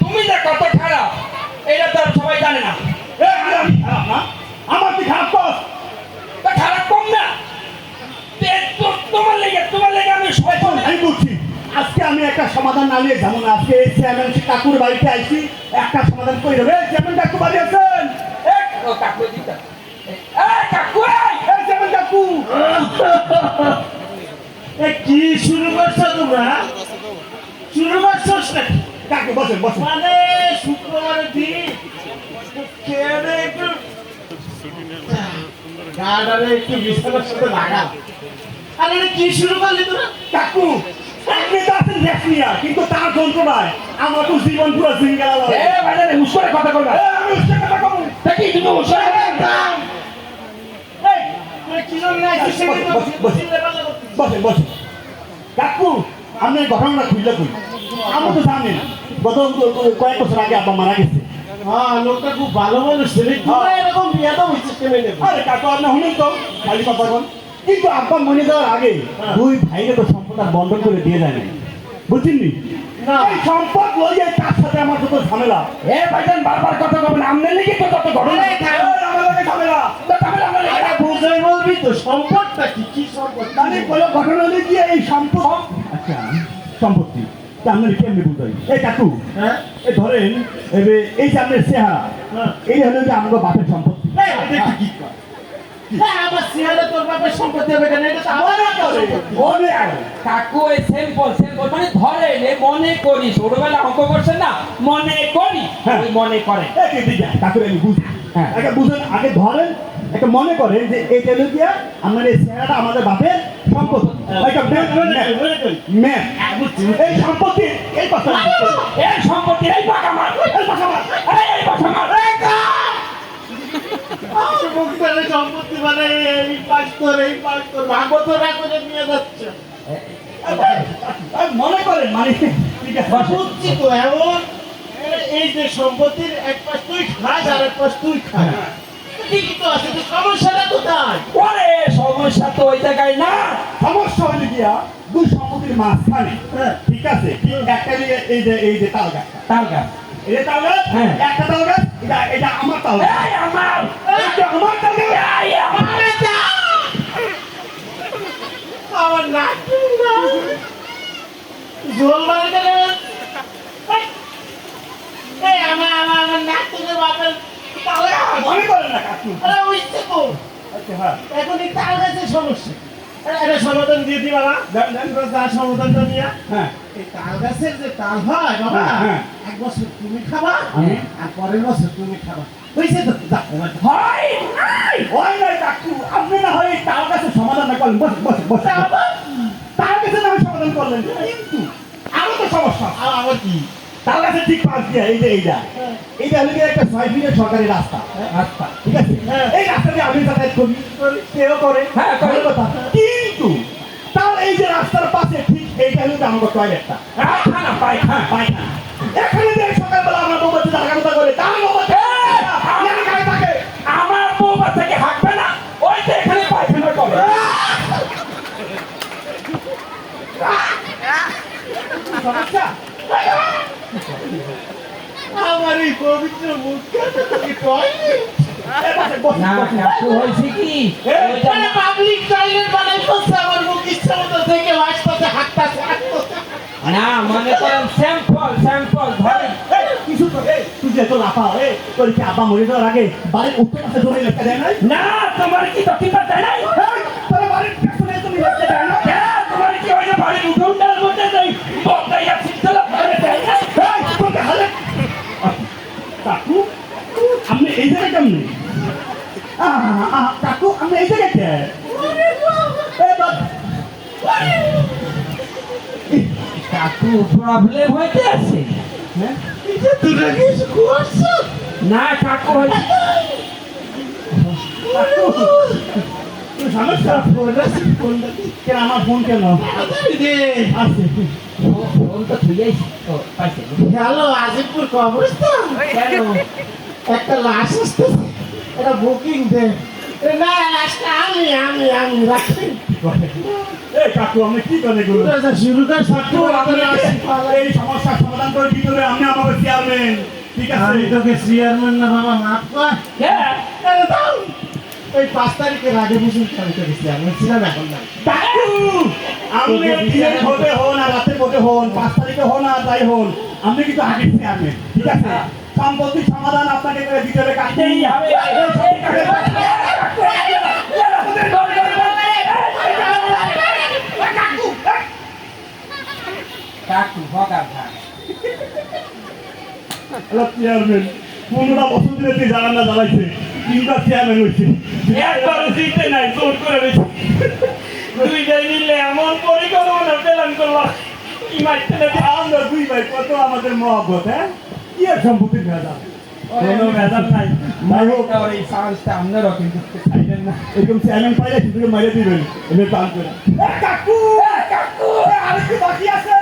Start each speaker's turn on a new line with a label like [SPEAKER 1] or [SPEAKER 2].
[SPEAKER 1] তুমি যে কত খারাপ, এটা তো সবাই জানে না।
[SPEAKER 2] আমার কি খারাপ
[SPEAKER 1] খারাপ কম না। তোমার লেগে তোমার লেগে আমি সবাই
[SPEAKER 2] আমি বলছি আজকে আমি একটা সমাধান না নিয়ে যাব না। আজকে কাকুর বাড়িতে আইছি, একটা সমাধান করে দেবে? চেয়ারম্যান কাকু বাড়ি আছেন
[SPEAKER 1] এই, ও কাকু দিতা এই কাকু এই!
[SPEAKER 2] এই চেয়ারম্যান কাকু
[SPEAKER 3] এ কি শুরু করছ তোমরা? শুরু করছ?
[SPEAKER 2] কাকু? বসেন বসেন।
[SPEAKER 3] মানে শুক্রবারের দিন দেয়ে একটু গাটারে একটু বিছানার সাথে লাগা। আরে কি শুরু করলি তোরা?
[SPEAKER 2] কাকু আপনি তো আছেন রেশমিয়া কিন্তু তার যন্ত্রণায় আমার তো জীবন পুরো জিঙ্গালা লাগে
[SPEAKER 1] এ বাজে রে, হুশ কথা বলবা
[SPEAKER 2] এ, আমি উচ্চ কথা কমু
[SPEAKER 1] দেখি তুমি হুশ করে
[SPEAKER 3] এই, কি জন্য আইছিস সেদিন? তো
[SPEAKER 2] বস, বস। কাকু আপনি ঘটনাটা খুঁজলে কই? আমি তো জানেন গত কয়েক বছর আগে আব্বা মারা গেছে।
[SPEAKER 3] হ্যাঁ লোকটা খুব ভালো মানুষ ছেলে তোরা এরকম বিয়ে তো কেমন নেবে
[SPEAKER 2] আরে কাকু আপনি শুনেন তো খালি কথা বল কিন্তু আব্বা মনে যাওয়ার আগে
[SPEAKER 3] হ্যাঁ।
[SPEAKER 2] দুই ভাইকে তো সম্পদ আর বন্ধন করে দিয়ে যায় না বুঝছেন নি। সম্পদ লইয়ে তার সাথে আমার যত ঝামেলা।
[SPEAKER 1] এ ভাইজান বারবার কথা বলবেন আমনে তো ঘটনা।
[SPEAKER 2] লগে ঝামেলা।
[SPEAKER 1] লেগে
[SPEAKER 3] বলবি তো সম্পদটা কি? কি সম্পদ?
[SPEAKER 2] মানে কোনো ঘটনা হলে গিয়ে এই সম্পদ আচ্ছা সম্পত্তি। আপনার কেমনি বুঝাই এই কাকু
[SPEAKER 3] হ্যাঁ?
[SPEAKER 2] এই ধরেন এই যে- আপনার চেহারা
[SPEAKER 3] হ্যাঁ।
[SPEAKER 2] এই হলো যে বাপের সম্পত্তি।
[SPEAKER 3] কি? হ্যাঁ, আমার তোর বাপের সম্পত্তি হবে কেন? এটা আমার
[SPEAKER 2] মনে
[SPEAKER 1] কাকু এই সিম্পল সিম্পল মানে ধরে নে মনে করি ছোটবেলা অঙ্ক করছেন না? মনে করি।
[SPEAKER 2] হ্যাঁ।
[SPEAKER 1] ওই মনে করে
[SPEAKER 2] এই যে দিদি, আমি বুঝি।
[SPEAKER 1] হ্যাঁ।
[SPEAKER 2] আগে বুঝেন, আগে ধরেন, একটা মনে করেন যে এই তেলু দিয়া আমার এই চেহারাটা আমাদের বাপের একটা ম্যাপ। এই সম্পত্তি এই
[SPEAKER 1] এই সম্পত্তি এই পাকা মার এই পাকা মার এই এই পাকা মার। এই কা!
[SPEAKER 3] আমার মুখটারে সম্পত্তি মানে এই পাশ তোর, এই পাশ তোর, ভাগবত রাখলে নিয়ে যাচ্ছে।
[SPEAKER 2] মনে করেন মানে
[SPEAKER 3] বুঝছি তো, এমন, এই যে সম্পত্তির এক পাশ তুই খাস আর এক পাশ তুই খাস। ঠিকই তো আছে তো সমস্যাটা কোথায়?
[SPEAKER 1] ওরে সমস্যা তো ওই জায়গায় না।
[SPEAKER 2] সমস্যা হলে গিয়া দুই সম্পত্তির মাঝখানে।
[SPEAKER 3] হ্যাঁ।
[SPEAKER 2] ঠিক আছে? একটা দিয়ে এই যে এই যে তাল
[SPEAKER 1] গাছ।
[SPEAKER 2] এই যে তাল গাছ?
[SPEAKER 1] হ্যাঁ।
[SPEAKER 2] একটা তাল গাছ? এটা এটা আমার তাল গাছ।
[SPEAKER 1] আমার!
[SPEAKER 2] আমার তাল গাছ।
[SPEAKER 1] আমার
[SPEAKER 3] আমার না। জোল মারে আমার আমার আমার বাপের তালে
[SPEAKER 2] মনে করেন না কাকু
[SPEAKER 3] আরে উঠছে তো
[SPEAKER 2] আচ্ছা হ্যাঁ
[SPEAKER 3] তাল গাছের সমস্যা এটা সমাধান দিয়ে দিবা। তোরা সমাধানটা নিয়ে
[SPEAKER 2] হ্যাঁ
[SPEAKER 3] এই তাল যে তাল হয় বাবা
[SPEAKER 2] হ্যাঁ, হ্যাঁ।
[SPEAKER 3] এক বছর তুমি খাবা? আর পরের বছর তুমি খাবা হয়েছে তো।
[SPEAKER 1] হয় নাই
[SPEAKER 2] ওই নাই কাকু আপনি না হয় তাল সমাধান না বসে বসে বসে? তাল না সমাধান করলেন কিন্তু তো সমস্যা
[SPEAKER 3] আর আবার কি
[SPEAKER 2] তাল গাছের ঠিক পাশ দিয়ে এই যে এইটা হলো গিয়ে একটা ছয় ফিটের সরকারি রাস্তা
[SPEAKER 1] আচ্ছা
[SPEAKER 2] ঠিক আছে?
[SPEAKER 3] হ্যাঁ।
[SPEAKER 2] এই রাস্তা দিয়ে আমি যাতায়াত করি। কেউ করে।
[SPEAKER 1] হ্যাঁ, করে।
[SPEAKER 2] কথা। কিন্তু তার এই যে রাস্তার পাশে ঠিক এইটা হলো আমার টয়লেটটা
[SPEAKER 1] পায়খানা পায়খানা
[SPEAKER 2] পায়খানা। এখানে যে সকালবেলা আমার বউ বাচ্চা করে তার
[SPEAKER 1] আমার হাঁকবে না। ওই এখানে পায়খানা করে।
[SPEAKER 2] সমস্যা?
[SPEAKER 3] আমার এই পবিত্র মুখটা তুমি টয়লেট
[SPEAKER 2] এই পাশে বসে,
[SPEAKER 1] না কাকু হয়েছে কি?
[SPEAKER 3] পাবলিক টয়লেট বানাই আমার মুখ ইচ্ছা মতো থেকে আসতেছে হাঁটতেছে হাঁটতেছে।
[SPEAKER 1] না মনে করেন স্যাম্পল স্যাম্পল ধরেন।
[SPEAKER 2] কিছু তো এই, তুই যে তো লাফা এ তোর কি আব্বা মরে যাওয়ার আগে বাড়ির উত্তর পাশে জমি লেখা দেয়
[SPEAKER 1] না তোমার কি দক্ষিণ
[SPEAKER 2] কাকু আপনি এই জায়গায় কেমনি? কাকু আপনি এই এই
[SPEAKER 1] কাকু প্রবলেম হইতে আছে।
[SPEAKER 2] হ্যাঁ?
[SPEAKER 1] না, কাকু
[SPEAKER 2] কাকু সমস্যা কেন আমার ফোন কেন? আছে।
[SPEAKER 1] ফোন তো থুইয়াইছি ও পাইছে।
[SPEAKER 3] হ্যালো আজিমপুর কবরস্থান?
[SPEAKER 1] কেন?
[SPEAKER 3] একটা লাশ আসতেছে। এটা বুকিং দে না আমি আমি আমি রাখি
[SPEAKER 2] এই কাকু আপনি কি করে এগুলো?
[SPEAKER 3] শুরু কর ছাত্র
[SPEAKER 2] এই সমস্যার সমাধান করে দিতে হবে। আপনি আমাদের চেয়ারম্যান ঠিক আছে?
[SPEAKER 3] আমি তোকে চেয়ারম্যান না বাবা মাফ কর।
[SPEAKER 1] হ্যাঁ।
[SPEAKER 3] ওই পাঁচ তারিখের আগে বুঝুন আমি চেয়ারম্যান ছিলাম এখন না
[SPEAKER 2] আপনি হন আর রাতের ভোটে হন পাঁচ তারিখে হন আর যাই হন আপনি কিন্তু আগে চেয়ারম্যান ঠিক আছে? সাম্প্রতিক সমাধান আপনাকে করে দিতে হবে কাকু
[SPEAKER 1] ভগার
[SPEAKER 2] চেয়ারম্যান পনেরোটা বছর ধরে তুই জানান না জ্বালাইছে তিনটা চেয়ারম্যান হয়েছে।
[SPEAKER 1] একবারও জিতে নাই জোর করে রয়েছে দুইটাই মিলে এমন পরিকল্পনা প্ল্যান করলাম
[SPEAKER 2] আমরা দুই ভাই কত আমাদের মহব্বত হ্যাঁ? কি আর সম্পত্তির ভেজাল? কোনো ভেজাল নাই। যাই হোক
[SPEAKER 1] আর এই সাহসটা আপনারও কিন্তু চাইলেন না।
[SPEAKER 2] এরকম চেয়ারম্যান পাইলে শুধু মাইরে দিবেন। এবার পান করে। কাকু! কাকু! আর কি বাকি আছে।